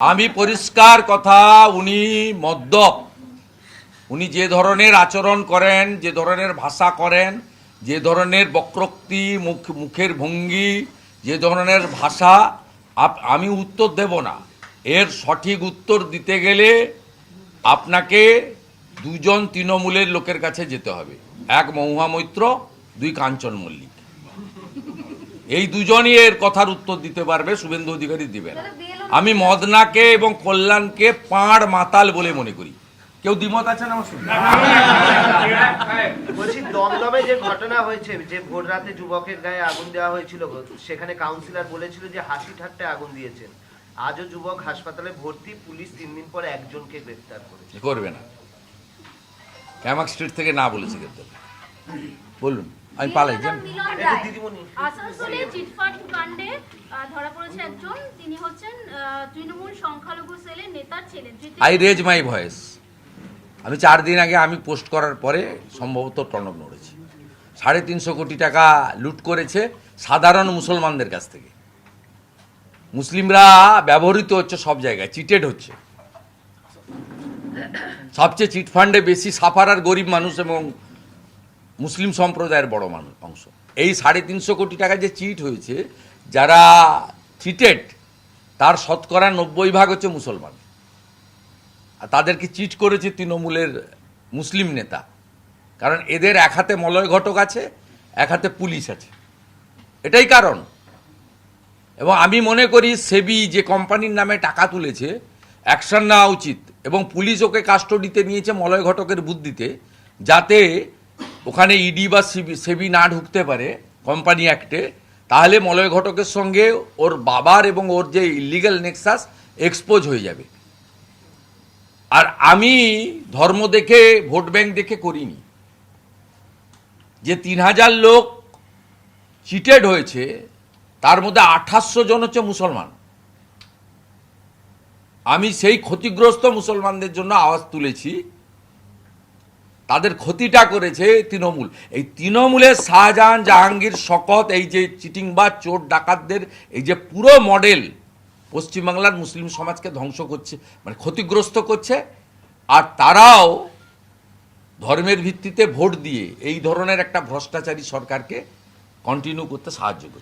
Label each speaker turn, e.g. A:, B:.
A: আমি পরিষ্কার কথা, উনি মদ্যপ উনি যে ধরনের আচরণ করেন, যে ধরনের ভাষা করেন, যে ধরনের বক্রোক্তি, মুখ, মুখের ভঙ্গি, যে ধরনের ভাষা আমি উত্তর দেব না। এর সঠিক উত্তর দিতে গেলে আপনাকে দুজন তৃণমূলের লোকের কাছে যেতে হবে। এক মহুয়া মৈত্র, দুই কাঞ্চন মল্লিক এই দুজনই এর কথার উত্তর দিতে পারবে শুভেন্দু অধিকারী দিবেন আমি মদনাকে এবং কল্যাণকে পাঁড় মাতাল বলে মনে করি কেউ দ্বিমত আমার সঙ্গে?
B: বলছি দমদমে যে ঘটনা হয়েছে যে ভোর রাতে যুবকের গায়ে আগুন দেওয়া হয়েছিল সেখানে কাউন্সিলর বলেছিল যে হাসি ঠাট্টায় আগুন দিয়েছেন আজও যুবক হাসপাতালে ভর্তি পুলিশ তিন দিন পরে একজনকে গ্রেফতার করেছে
A: করবে না ক্যামাক স্ট্রিট থেকে না বলেছে কিন্তু বলুন আমি পালাই যান।
C: আসানসোলে চিটফাট কাণ্ডে ধরা পড়েছে একজন। তিনি হচ্ছেন তৃণমূল সংখ্যালঘু সেলের নেতার ছেলে
A: আই রেজ মাই ভয়েস আমি চার দিন আগে আমি পোস্ট করার পরে সম্ভবত টনক নড়েছি। সাড়ে তিনশো কোটি টাকা লুট করেছে সাধারণ মুসলমানদের কাছ থেকে। মুসলিমরা ব্যবহৃত হচ্ছে সব জায়গায় চিটেড হচ্ছে। সবচেয়ে চিট ফান্ডে বেশি সাফার আর গরিব মানুষ এবং মুসলিম সম্প্রদায়ের বড় মানুষ অংশ। এই সাড়ে তিনশো কোটি টাকা যে চিট হয়েছে, যারা চিটেড, তার শতকরা নব্বই ভাগ হচ্ছে মুসলমান। আর তাদেরকে চিট করেছে তৃণমূলের মুসলিম নেতা। কারণ এদের এক হাতে মলয় ঘটক আছে, এক হাতে পুলিশ আছে। এটাই কারণ। এবং আমি মনে করি সেবি যে কোম্পানির নামে টাকা তুলেছে, অ্যাকশন নেওয়া উচিত। এবং পুলিশ ওকে কাস্টডিতে নিয়েছে মলয় ঘটকের বুদ্ধিতে, যাতে ওখানে ইডি বা সিবি, সেবি না ঢুকতে পারে, কোম্পানি অ্যাক্টে, তাহলে মলয় ঘটকের সঙ্গে ওর বাবার এবং ওর যে ইলিগাল নেক্সাস এক্সপোজ হয়ে যাবে। আর আমি ধর্ম দেখে, ভোট ব্যাংক দেখে করিনি। যে তিন হাজার লোক চিটেড হয়েছে, তার মধ্যে আঠাশশো জন হচ্ছে মুসলমান। আমি সেই ক্ষতিগ্রস্ত মুসলমানদের জন্য আওয়াজ তুলেছি। তাদের ক্ষতিটা করেছে তৃণমূল। এই তৃণমূলের শাহজাহান জাহাঙ্গীর শকত, এই যে চিটিংবাজ চোর, ডাকাতদের, এই যে পুরো মডেল পশ্চিমবাংলার মুসলিম সমাজকে ধ্বংস করছে মানে ক্ষতিগ্রস্ত করছে, আর তারাও ধর্মের ভিত্তিতে ভোট দিয়ে এই ধরনের একটা ভ্রষ্টাচারী সরকারকে কন্টিনিউ করতে সাহায্য করছে।